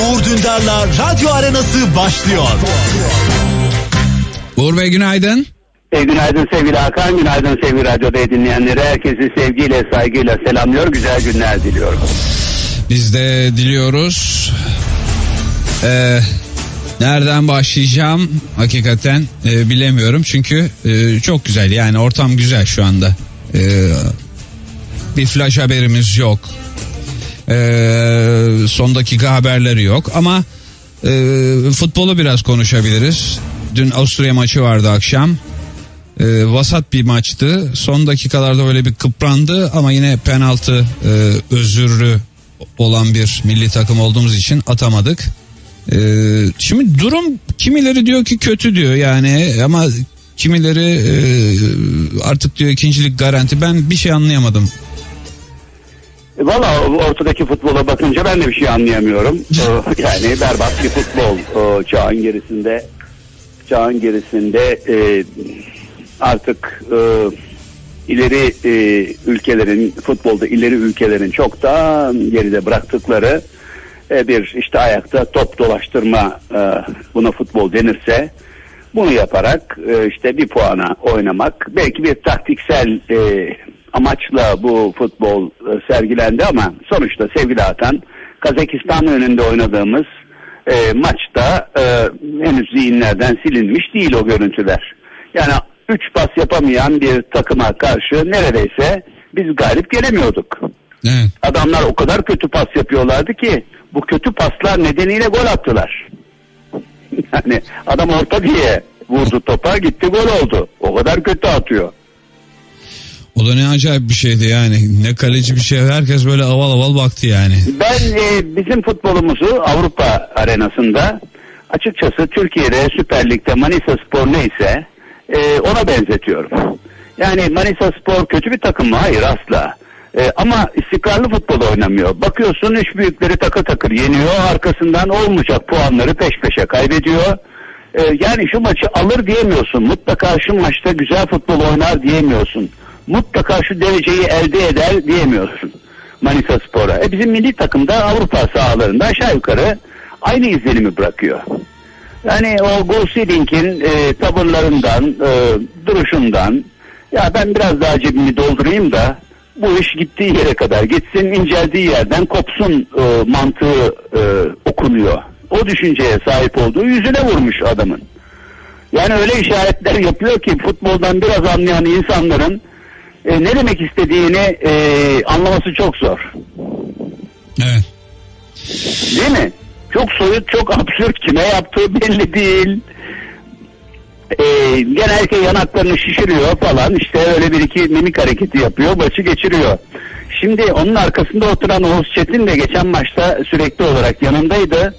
Uğur Dündar'la Radyo Arenası başlıyor. Uğur Bey günaydın. E, günaydın sevgili Hakan, günaydın sevgili radyoda dinleyenlere. Herkesi sevgiyle, saygıyla selamlıyor. Güzel günler diliyorum. Biz de diliyoruz. Ee, nereden başlayacağım hakikaten e, bilemiyorum. Çünkü e, çok güzel yani ortam güzel şu anda. Ee, bir flash haberimiz yok. Ee, son dakika haberleri yok ama e, futbolu biraz konuşabiliriz. Dün Avusturya maçı vardı akşam. Ee, vasat bir maçtı. Son dakikalarda böyle bir kıprandı ama yine penaltı e, özürlü olan bir milli takım olduğumuz için atamadık. Ee, şimdi durum kimileri diyor ki kötü diyor yani ama kimileri e, artık diyor ikincilik garanti. Ben bir şey anlayamadım. E, Valla ortadaki futbola bakınca ben de bir şey anlayamıyorum. Yani berbat bir futbol çağın gerisinde. Çağın gerisinde e, artık e, ileri e, ülkelerin futbolda ileri ülkelerin çoktan geride bıraktıkları e, bir işte ayakta top dolaştırma e, buna futbol denirse bunu yaparak e, işte bir puana oynamak belki bir taktiksel e, amaçla bu futbol e, sergilendi ama sonuçta sevgili Hakan Kazakistan önünde oynadığımız e, maçta e, henüz zihinlerden silinmiş değil o görüntüler. Yani 3 pas yapamayan bir takıma karşı neredeyse biz galip gelemiyorduk. Evet. Adamlar o kadar kötü pas yapıyorlardı ki bu kötü paslar nedeniyle gol attılar. Yani adam orta diye vurdu topa gitti gol oldu. O kadar kötü atıyor. O da ne acayip bir şeydi yani. Ne kaleci bir şey. Herkes böyle aval aval baktı yani. Ben e, bizim futbolumuzu Avrupa arenasında açıkçası Türkiye'de Süper Lig'de Manisa Spor neyse e, ona benzetiyorum. Yani Manisa Spor kötü bir takım mı? Hayır asla. E, ama istikrarlı futbol oynamıyor. Bakıyorsun üç büyükleri takır takır yeniyor. Arkasından olmayacak puanları peş peşe kaybediyor. E, yani şu maçı alır diyemiyorsun. Mutlaka şu maçta güzel futbol oynar diyemiyorsun. Mutlaka şu dereceyi elde eder diyemiyorsun. Manisa Spor'a. E bizim milli takımda Avrupa sahalarında aşağı yukarı aynı izlenimi bırakıyor. Yani o Goslink'in e, tavırlarından, e, duruşundan ya ben biraz daha cebimi doldurayım da bu iş gittiği yere kadar gitsin, inceldiği yerden kopsun e, mantığı e, okunuyor. O düşünceye sahip olduğu yüzüne vurmuş adamın. Yani öyle işaretler yapıyor ki futboldan biraz anlayan insanların e, ne demek istediğini e, anlaması çok zor. Evet. Değil mi? Çok soyut, çok absürt. Kime yaptığı belli değil. Ee, genellikle yanaklarını şişiriyor falan. İşte öyle bir iki mimik hareketi yapıyor. Maçı geçiriyor. Şimdi onun arkasında oturan Oğuz Çetin de geçen maçta sürekli olarak yanındaydı.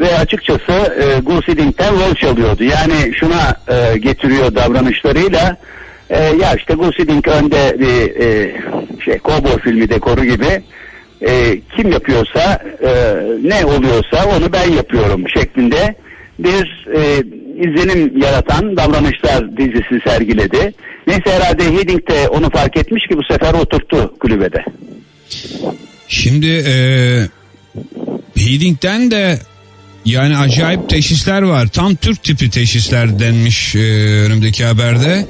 Ve açıkçası e, Gusiding'den rol çalıyordu. Yani şuna e, getiriyor davranışlarıyla. E, ya işte Gusiding önde bir e, şey kovboy filmi dekoru gibi e, kim yapıyorsa e, ne oluyorsa onu ben yapıyorum şeklinde bir e, izlenim yaratan davranışlar dizisi sergiledi. Neyse herhalde Hiddink de onu fark etmiş ki bu sefer oturttu kulübede. Şimdi e, Heading'den de yani acayip teşhisler var. Tam Türk tipi teşhisler denmiş e, önümdeki haberde.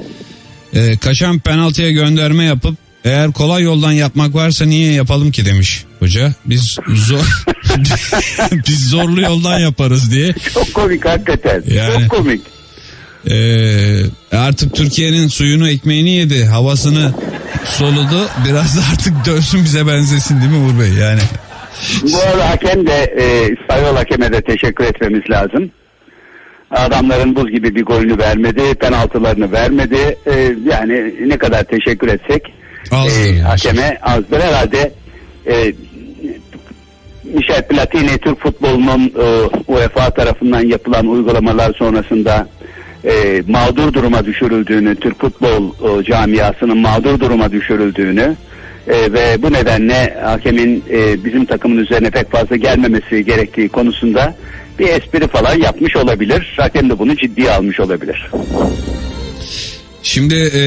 E, kaçan penaltıya gönderme yapıp eğer kolay yoldan yapmak varsa niye yapalım ki demiş hoca. Biz zor biz zorlu yoldan yaparız diye. Çok komik hakikaten. Yani- Çok komik. E, artık Türkiye'nin suyunu ekmeğini yedi. Havasını soludu. Biraz da artık dönsün bize benzesin değil mi Uğur Bey? Yani Bu arada hakem de e, İspanyol hakeme de teşekkür etmemiz lazım. Adamların buz gibi bir golünü vermedi, penaltılarını vermedi. E, yani ne kadar teşekkür etsek Azdır e, hakeme azdır herhalde. E, Michel Platini Türk futbolunun e, UEFA tarafından yapılan uygulamalar sonrasında e, mağdur duruma düşürüldüğünü, Türk futbol e, camiasının mağdur duruma düşürüldüğünü e, ve bu nedenle hakemin e, bizim takımın üzerine pek fazla gelmemesi gerektiği konusunda bir espri falan yapmış olabilir. Hakem de bunu ciddiye almış olabilir. Şimdi e,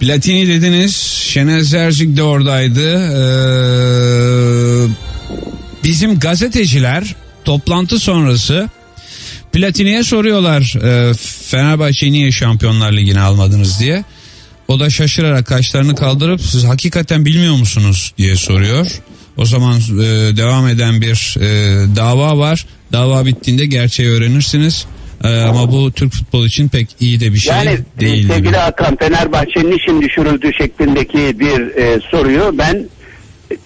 Platini dediniz. Şener Ercik de oradaydı. Ee, bizim gazeteciler toplantı sonrası Platini'ye soruyorlar e, Fenerbahçe'yi niye Şampiyonlar Ligi'ne almadınız diye. O da şaşırarak kaşlarını kaldırıp siz hakikaten bilmiyor musunuz diye soruyor. O zaman e, devam eden bir e, dava var. Dava bittiğinde gerçeği öğrenirsiniz. E, ama bu Türk futbolu için pek iyi de bir şey Yani değil. gibi. sevgili Hakan Fenerbahçe'nin için düşürüldüğü şeklindeki bir e, soruyu ben e,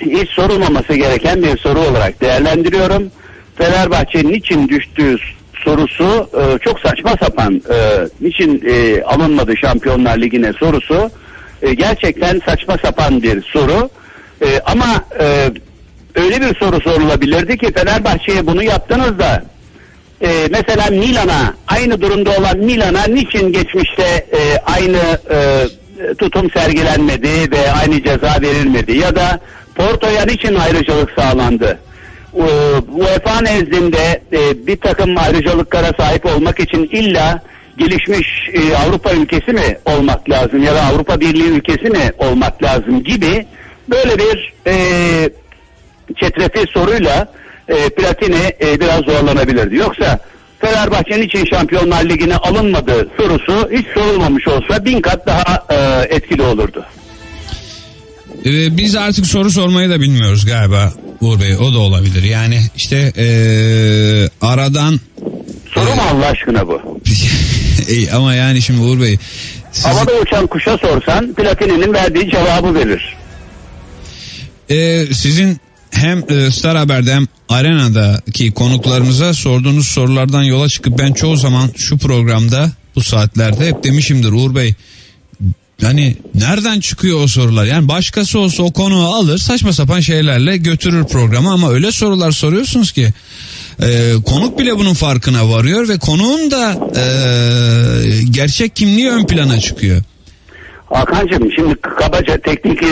hiç sorulmaması gereken bir soru olarak değerlendiriyorum. Fenerbahçe'nin için düştüğü sorusu e, çok saçma sapan. E, niçin e, alınmadı Şampiyonlar Ligi'ne sorusu e, gerçekten saçma sapan bir soru. E, ama e, öyle bir soru sorulabilirdi ki Fenerbahçe'ye bunu yaptınız da e, mesela Milan'a aynı durumda olan Milan'a niçin geçmişte e, aynı e, tutum sergilenmedi ve aynı ceza verilmedi ya da Porto'ya niçin ayrıcalık sağlandı? UEFA nezdinde e, bir takım ayrıcalıklara sahip olmak için illa gelişmiş e, Avrupa ülkesi mi olmak lazım ya da Avrupa Birliği ülkesi mi olmak lazım gibi böyle bir e, çetrefil soruyla e, Platini e, biraz zorlanabilirdi. Yoksa Fenerbahçe'nin için Şampiyonlar Ligi'ne alınmadı sorusu hiç sorulmamış olsa bin kat daha e, etkili olurdu. Ee, biz artık soru sormayı da bilmiyoruz galiba Uğur Bey o da olabilir. Yani işte ee, aradan Soru mu Allah aşkına bu? Ey, ama yani şimdi Uğur Bey sizi- Havada uçan kuşa sorsan Platini'nin verdiği cevabı verir. Ee, sizin hem e, Star Haber'de hem Arena'daki konuklarınıza sorduğunuz sorulardan yola çıkıp ben çoğu zaman şu programda bu saatlerde hep demişimdir Uğur Bey yani nereden çıkıyor o sorular? Yani başkası olsa o konuyu alır saçma sapan şeylerle götürür programı ama öyle sorular soruyorsunuz ki e, konuk bile bunun farkına varıyor ve konuğun da e, gerçek kimliği ön plana çıkıyor. Hakan'cığım şimdi kabaca teknik e,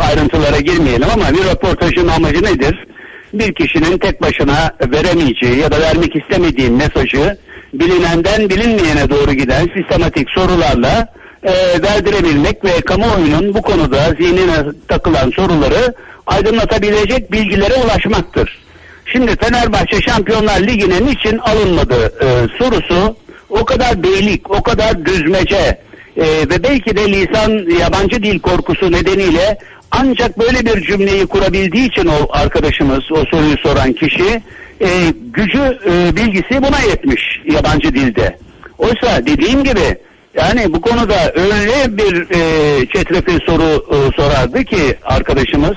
ayrıntılara girmeyelim ama bir röportajın amacı nedir? Bir kişinin tek başına veremeyeceği ya da vermek istemediği mesajı bilinenden bilinmeyene doğru giden sistematik sorularla e, verdirebilmek ve kamuoyunun bu konuda zihnine takılan soruları aydınlatabilecek bilgilere ulaşmaktır. Şimdi Fenerbahçe Şampiyonlar Ligi'ne niçin alınmadı e, sorusu o kadar beylik, o kadar düzmece e, ve belki de lisan yabancı dil korkusu nedeniyle ancak böyle bir cümleyi kurabildiği için o arkadaşımız, o soruyu soran kişi e, gücü, e, bilgisi buna yetmiş yabancı dilde. Oysa dediğim gibi yani bu konuda öyle bir e, çetrefil soru e, sorardı ki arkadaşımız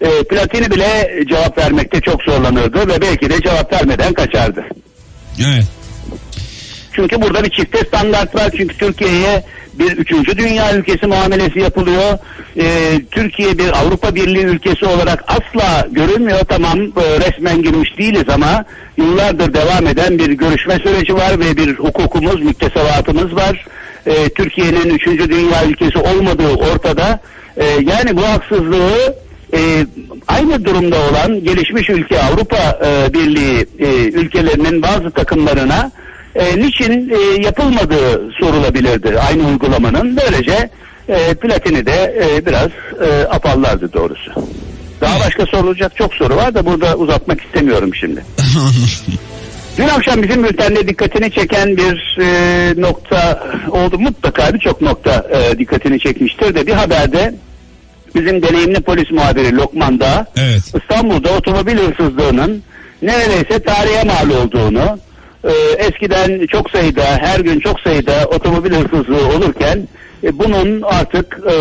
e, Platini bile cevap vermekte çok zorlanırdı ve belki de cevap vermeden kaçardı. Evet. Çünkü burada bir çifte standart var. Çünkü Türkiye'ye bir üçüncü dünya ülkesi muamelesi yapılıyor. Ee, Türkiye bir Avrupa Birliği ülkesi olarak asla görülmüyor. Tamam e, resmen girmiş değiliz ama yıllardır devam eden bir görüşme süreci var ve bir hukukumuz, müktesebatımız var. Ee, Türkiye'nin üçüncü dünya ülkesi olmadığı ortada. Ee, yani bu haksızlığı e, aynı durumda olan gelişmiş ülke Avrupa e, Birliği e, ülkelerinin bazı takımlarına e, niçin e, yapılmadığı sorulabilirdi aynı uygulamanın. Böylece e, Platini de e, biraz e, apallardı doğrusu. Daha başka sorulacak çok soru var da burada uzatmak istemiyorum şimdi. Dün akşam bizim bültende dikkatini çeken bir e, nokta oldu. Mutlaka birçok nokta e, dikkatini çekmiştir de bir haberde bizim deneyimli polis muhabiri Lokman Dağ Evet. İstanbul'da otomobil hırsızlığının neredeyse tarihe mal olduğunu eskiden çok sayıda her gün çok sayıda otomobil hırsızlığı olurken e, bunun artık e,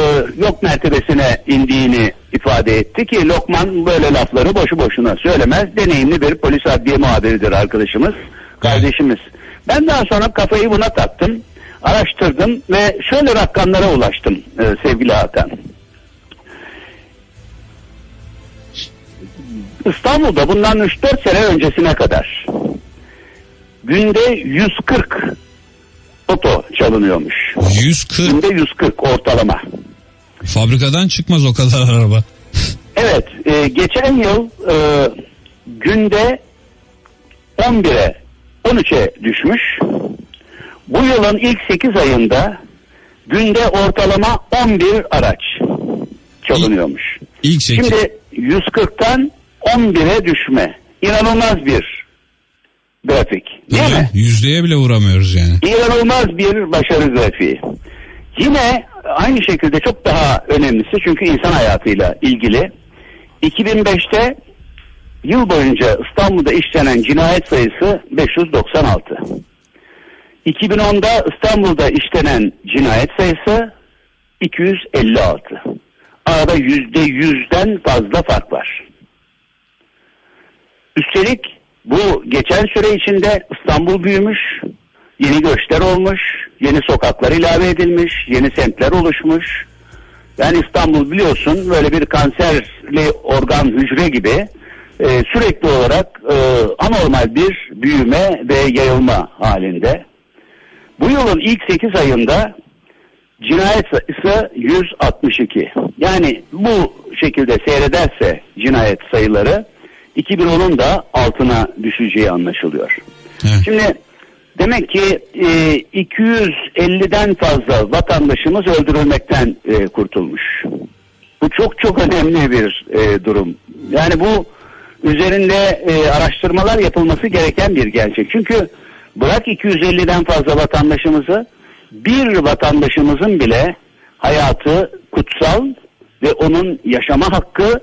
yok mertebesine indiğini ifade etti ki Lokman böyle lafları boşu boşuna söylemez. Deneyimli bir polis adliye muhabiridir arkadaşımız, kardeşimiz. Ben daha sonra kafayı buna taktım, araştırdım ve şöyle rakamlara ulaştım e, sevgili Hakan. İstanbul'da bundan 3-4 sene öncesine kadar günde 140 oto çalınıyormuş. 140 Günde 140 ortalama. fabrikadan çıkmaz o kadar araba. Evet, e, geçen yıl e, günde 11'e 13'e düşmüş. Bu yılın ilk 8 ayında günde ortalama 11 araç. çalınıyormuş. İlk sekiz. Şimdi 140'tan 11'e düşme. İnanılmaz bir grafik. Değil mi? Yüzdeye bile vuramıyoruz yani. İnanılmaz bir başarı grafiği. Yine aynı şekilde çok daha önemlisi çünkü insan hayatıyla ilgili 2005'te yıl boyunca İstanbul'da işlenen cinayet sayısı 596. 2010'da İstanbul'da işlenen cinayet sayısı 256. Arada yüzde yüzden fazla fark var. Üstelik bu geçen süre içinde İstanbul büyümüş, yeni göçler olmuş, yeni sokaklar ilave edilmiş, yeni semtler oluşmuş. Yani İstanbul biliyorsun böyle bir kanserli organ hücre gibi e, sürekli olarak e, anormal bir büyüme ve yayılma halinde. Bu yılın ilk 8 ayında cinayet sayısı 162. Yani bu şekilde seyrederse cinayet sayıları 2010'un da altına düşeceği anlaşılıyor. Evet. Şimdi demek ki e, 250'den fazla vatandaşımız öldürülmekten e, kurtulmuş. Bu çok çok önemli bir e, durum. Yani bu üzerinde e, araştırmalar yapılması gereken bir gerçek. Çünkü bırak 250'den fazla vatandaşımızı bir vatandaşımızın bile hayatı kutsal ve onun yaşama hakkı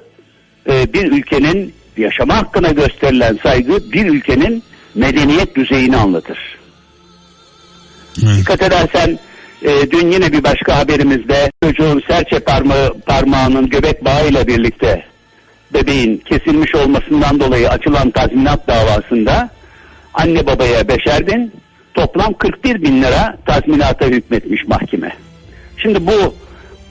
e, bir ülkenin yaşama hakkına gösterilen saygı bir ülkenin medeniyet düzeyini anlatır. Evet. Dikkat edersen e, dün yine bir başka haberimizde çocuğun serçe parmağı, parmağının göbek bağıyla birlikte bebeğin kesilmiş olmasından dolayı açılan tazminat davasında anne babaya beşer bin toplam 41 bin lira tazminata hükmetmiş mahkeme. Şimdi bu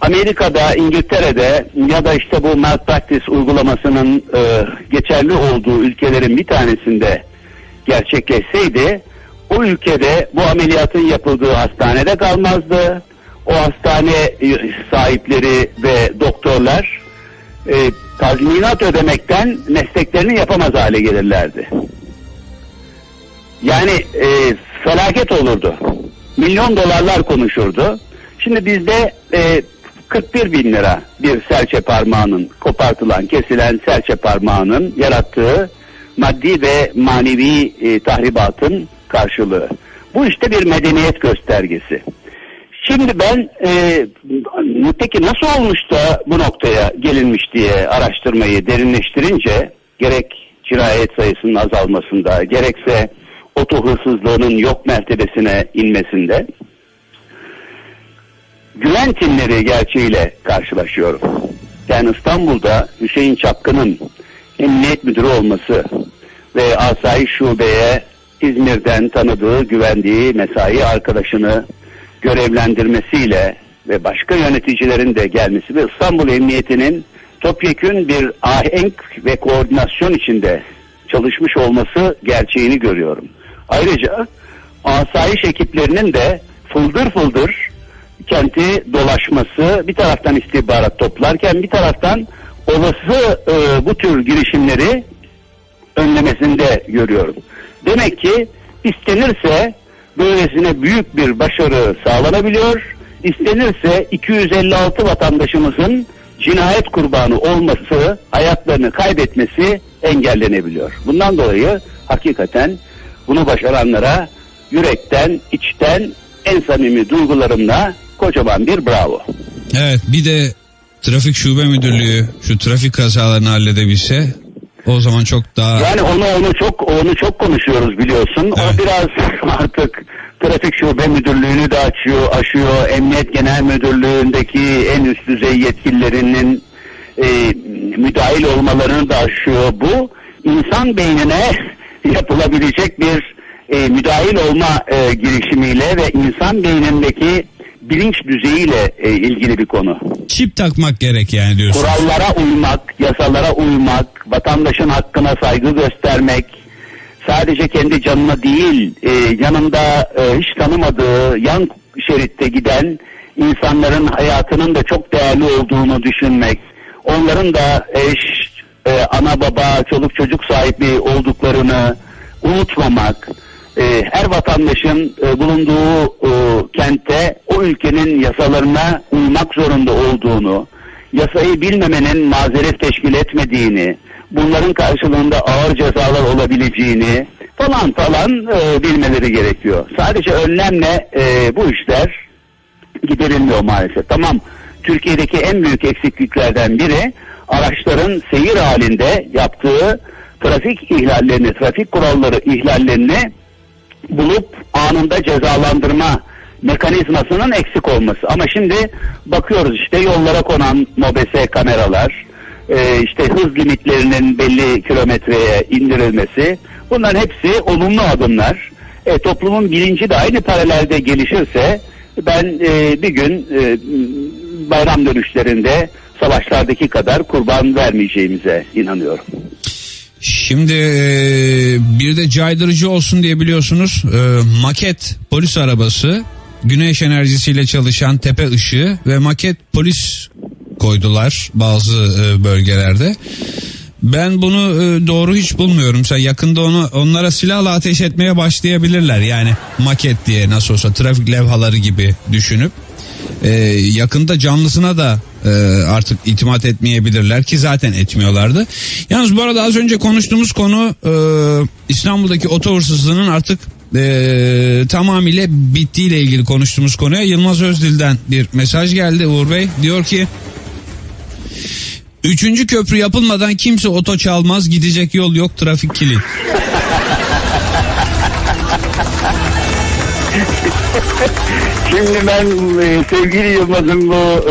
Amerika'da, İngiltere'de ya da işte bu malpractice uygulamasının e, geçerli olduğu ülkelerin bir tanesinde gerçekleşseydi o ülkede bu ameliyatın yapıldığı hastanede kalmazdı. O hastane e, sahipleri ve doktorlar e, tazminat ödemekten mesleklerini yapamaz hale gelirlerdi. Yani e, felaket olurdu. Milyon dolarlar konuşurdu. Şimdi bizde e, 41 bin lira bir serçe parmağının kopartılan, kesilen serçe parmağının yarattığı maddi ve manevi e, tahribatın karşılığı. Bu işte bir medeniyet göstergesi. Şimdi ben e, peki nasıl olmuş da bu noktaya gelinmiş diye araştırmayı derinleştirince gerek cinayet sayısının azalmasında gerekse oto hırsızlığının yok mertebesine inmesinde güven timleri gerçeğiyle karşılaşıyorum. Yani İstanbul'da Hüseyin Çapkın'ın emniyet müdürü olması ve asayiş şubeye İzmir'den tanıdığı, güvendiği mesai arkadaşını görevlendirmesiyle ve başka yöneticilerin de gelmesi ve İstanbul Emniyeti'nin topyekün bir ahenk ve koordinasyon içinde çalışmış olması gerçeğini görüyorum. Ayrıca asayiş ekiplerinin de fıldır fıldır kenti dolaşması bir taraftan istihbarat toplarken bir taraftan olası e, bu tür girişimleri önlemesinde görüyorum. Demek ki istenirse böylesine büyük bir başarı sağlanabiliyor. İstenirse 256 vatandaşımızın cinayet kurbanı olması, hayatlarını kaybetmesi engellenebiliyor. Bundan dolayı hakikaten bunu başaranlara yürekten, içten, en samimi duygularımla kocaman bir bravo. Evet bir de trafik şube müdürlüğü şu trafik kazalarını halledebilse o zaman çok daha Yani onu onu çok onu çok konuşuyoruz biliyorsun. Evet. O biraz artık trafik şube müdürlüğünü de açıyor, aşıyor. Emniyet Genel Müdürlüğü'ndeki en üst düzey yetkililerinin e, müdahil olmalarını da aşıyor. Bu insan beynine yapılabilecek bir e, müdahil olma e, girişimiyle ve insan beynindeki bilinç düzeyiyle e, ilgili bir konu. çip takmak gerek yani diyorsun. Kurallara uymak, yasalara uymak, vatandaşın hakkına saygı göstermek, sadece kendi canına değil, e, yanında e, hiç tanımadığı yan şeritte giden insanların hayatının da çok değerli olduğunu düşünmek, onların da eş, e, ana baba, çoluk çocuk sahibi olduklarını unutmamak, e, her vatandaşın e, bulunduğu e, kentte o ülkenin yasalarına uymak zorunda olduğunu, yasayı bilmemenin mazeret teşkil etmediğini, bunların karşılığında ağır cezalar olabileceğini falan falan e, bilmeleri gerekiyor. Sadece önlemle e, bu işler giderilmiyor maalesef. Tamam Türkiye'deki en büyük eksikliklerden biri araçların seyir halinde yaptığı trafik ihlallerini, trafik kuralları ihlallerini bulup anında cezalandırma mekanizmasının eksik olması. Ama şimdi bakıyoruz işte yollara konan mobese kameralar, e, işte hız limitlerinin belli kilometreye indirilmesi bunların hepsi olumlu adımlar. E, toplumun bilinci de aynı paralelde gelişirse ben e, bir gün e, bayram dönüşlerinde savaşlardaki kadar kurban vermeyeceğimize inanıyorum. Şimdi e, bir de caydırıcı olsun diye biliyorsunuz e, maket polis arabası güneş enerjisiyle çalışan tepe ışığı ve maket polis koydular bazı e, bölgelerde. Ben bunu doğru hiç bulmuyorum. Sen yakında onu onlara silahla ateş etmeye başlayabilirler. Yani maket diye nasıl olsa trafik levhaları gibi düşünüp yakında canlısına da e, artık itimat etmeyebilirler ki zaten etmiyorlardı. Yalnız bu arada az önce konuştuğumuz konu e, İstanbul'daki oto hırsızlığının artık e, tamamıyla bittiğiyle ilgili konuştuğumuz konuya Yılmaz Özdil'den bir mesaj geldi Uğur Bey. Diyor ki Üçüncü köprü yapılmadan kimse oto çalmaz gidecek yol yok trafik kilit. Şimdi ben e, sevgili Yılmaz'ın bu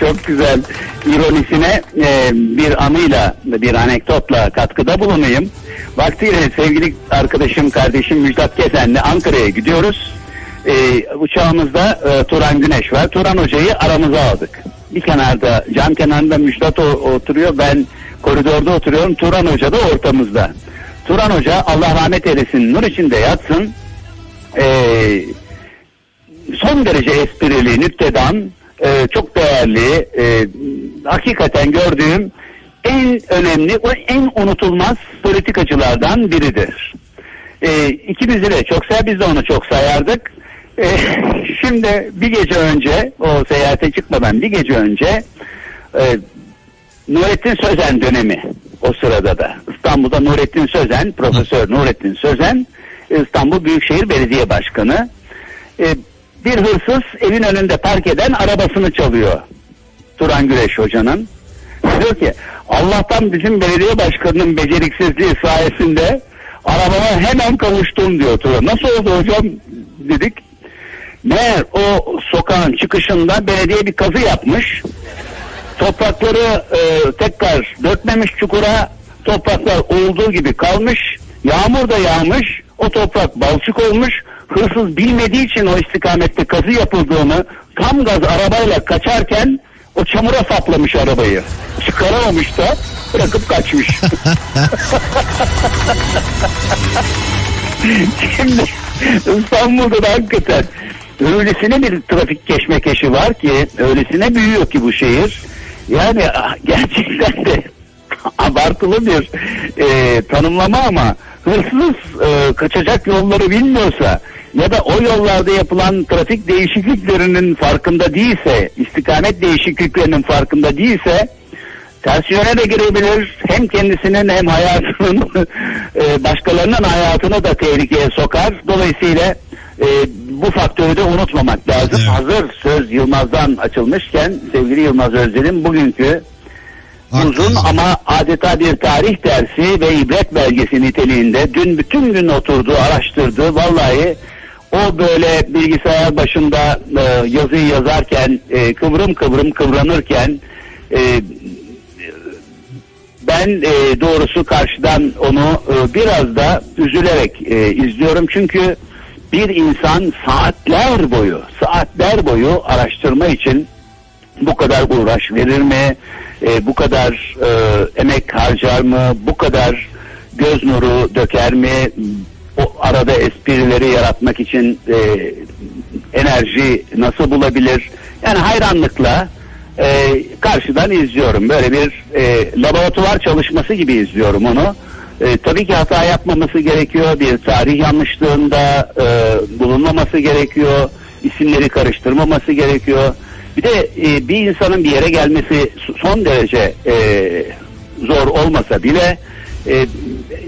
çok güzel ironisine e, bir anıyla, bir anekdotla katkıda bulunayım. Vaktiyle sevgili arkadaşım, kardeşim Müjdat Kesen'le Ankara'ya gidiyoruz. E, uçağımızda Turan Güneş var. Turan Hoca'yı aramıza aldık. Bir kenarda, cam kenarında Müjdat oturuyor. Ben koridorda oturuyorum. Turan Hoca da ortamızda. Turan Hoca Allah rahmet eylesin, nur içinde yatsın. Eee son derece esprili, nüktedan, e, çok değerli, e, hakikaten gördüğüm en önemli, en unutulmaz politikacılardan biridir. E, ikimizi de çok sever, biz de onu çok sayardık. E, şimdi bir gece önce, o seyahate çıkmadan bir gece önce, e, Nurettin Sözen dönemi o sırada da. İstanbul'da Nurettin Sözen, Profesör Nurettin Sözen, İstanbul Büyükşehir Belediye Başkanı. E, bir hırsız evin önünde park eden arabasını çalıyor. Turan Güreş Hoca'nın. Diyor ki Allah'tan bizim belediye başkanının beceriksizliği sayesinde arabama hemen kavuştum diyor Turan. Nasıl oldu hocam dedik. Meğer o sokağın çıkışında belediye bir kazı yapmış. Toprakları e, tekrar dökmemiş çukura. Topraklar olduğu gibi kalmış. Yağmur da yağmış. O toprak balçık olmuş. Hırsız bilmediği için o istikamette kazı yapıldığını tam gaz arabayla kaçarken o çamura saplamış arabayı. Çıkaramamış da bırakıp kaçmış. Şimdi İstanbul'da da hakikaten öylesine bir trafik keşmekeşi var ki öylesine büyüyor ki bu şehir. Yani ah, gerçekten de abartılı bir e, tanımlama ama hırsız e, kaçacak yolları bilmiyorsa ya da o yollarda yapılan trafik değişikliklerinin farkında değilse, istikamet değişikliklerinin farkında değilse ters yöne de girebilir. Hem kendisinin hem hayatının e, başkalarının hayatını da tehlikeye sokar. Dolayısıyla e, bu faktörü de unutmamak lazım. Evet. Hazır söz Yılmaz'dan açılmışken sevgili Yılmaz Özden'in bugünkü uzun Haklısın. ama adeta bir tarih dersi ve ibret belgesi niteliğinde dün bütün gün oturdu, araştırdı. Vallahi o böyle bilgisayar başında e, yazıyı yazarken, e, kıvrım kıvrım kıvranırken e, ben e, doğrusu karşıdan onu e, biraz da üzülerek e, izliyorum. Çünkü bir insan saatler boyu, saatler boyu araştırma için bu kadar uğraş verir mi? E, bu kadar e, emek harcar mı? Bu kadar göz nuru döker mi? O arada esprileri yaratmak için e, enerji nasıl bulabilir? Yani hayranlıkla e, karşıdan izliyorum. Böyle bir e, laboratuvar çalışması gibi izliyorum onu. E, tabii ki hata yapmaması gerekiyor. Bir tarih yanlışlığında e, bulunmaması gerekiyor. İsimleri karıştırmaması gerekiyor. Bir de e, bir insanın bir yere gelmesi son derece e, zor olmasa bile e,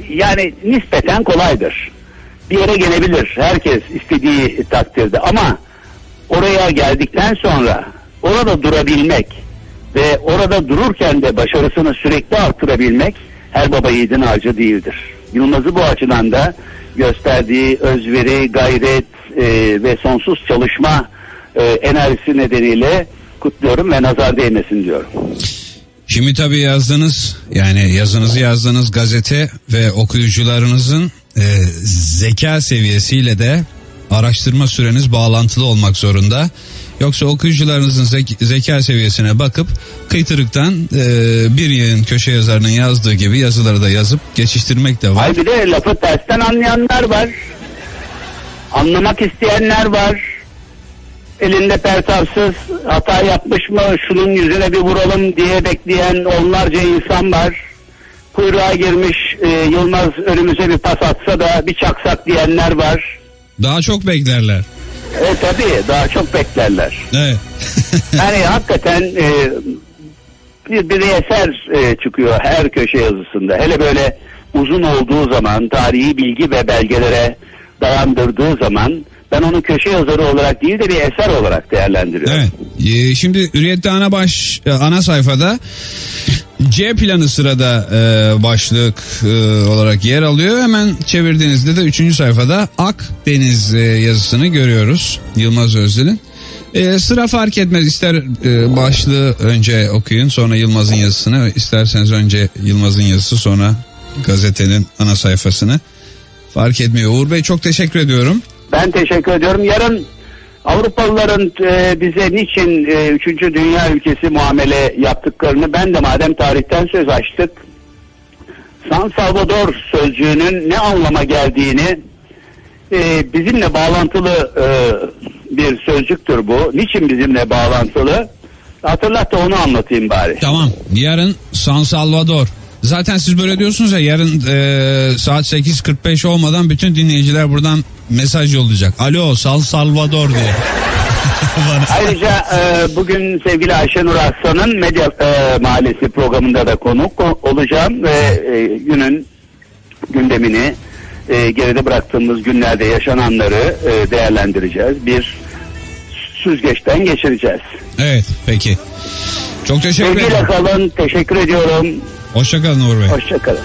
yani nispeten kolaydır. Bir yere gelebilir herkes istediği takdirde ama oraya geldikten sonra orada durabilmek ve orada dururken de başarısını sürekli arttırabilmek her baba yiğidin harcı değildir. Yılmaz'ı bu açıdan da gösterdiği özveri, gayret e, ve sonsuz çalışma e, enerjisi nedeniyle kutluyorum ve nazar değmesin diyorum. Şimdi tabii yazdığınız yani yazınızı yazdığınız gazete ve okuyucularınızın e, zeka seviyesiyle de araştırma süreniz bağlantılı olmak zorunda. Yoksa okuyucularınızın zek- zeka seviyesine bakıp kıytırıktan e, bir yayın köşe yazarının yazdığı gibi yazıları da yazıp geçiştirmek de var. Ay bir de lafı tersten anlayanlar var. Anlamak isteyenler var. Elinde pertapsız hata yapmış mı şunun yüzüne bir vuralım diye bekleyen onlarca insan var. Kuyruğa girmiş e, Yılmaz önümüze bir pas atsa da bir çaksak diyenler var. Daha çok beklerler. E tabii daha çok beklerler. Evet. Yani hakikaten e, bir, bir eser e, çıkıyor her köşe yazısında. Hele böyle uzun olduğu zaman tarihi bilgi ve belgelere dayandırdığı zaman ben onu köşe yazarı olarak değil de bir eser olarak değerlendiriyorum. Evet. Ee, şimdi Hürriyet'te ana baş e, ana sayfada C planı sırada e, başlık e, olarak yer alıyor. Hemen çevirdiğinizde de 3. sayfada Akdeniz e, yazısını görüyoruz. Yılmaz Özdil'in. E, sıra fark etmez. İster e, başlığı önce okuyun sonra Yılmaz'ın yazısını. isterseniz önce Yılmaz'ın yazısı sonra gazetenin ana sayfasını. Fark etmiyor. Uğur Bey çok teşekkür ediyorum. Ben teşekkür ediyorum. Yarın Avrupalıların e, bize niçin e, 3. dünya ülkesi muamele yaptıklarını ben de madem tarihten söz açtık San Salvador sözcüğünün ne anlama geldiğini e, bizimle bağlantılı e, bir sözcüktür bu. Niçin bizimle bağlantılı? Hatırlat da onu anlatayım bari. Tamam. Yarın San Salvador. Zaten siz böyle diyorsunuz ya yarın e, saat 8.45 olmadan bütün dinleyiciler buradan mesaj yollayacak. Alo San Salvador diye. Ayrıca e, bugün sevgili Ayşenur Aslan'ın Medya e, Mahallesi programında da konuk olacağım ve e, günün gündemini e, geride bıraktığımız günlerde yaşananları e, değerlendireceğiz. Bir süzgeçten geçireceğiz. evet peki. Çok teşekkür Sevgiyle ederim. kalın. Teşekkür ediyorum. Hoşçakalın Uğur Bey. Hoşçakalın.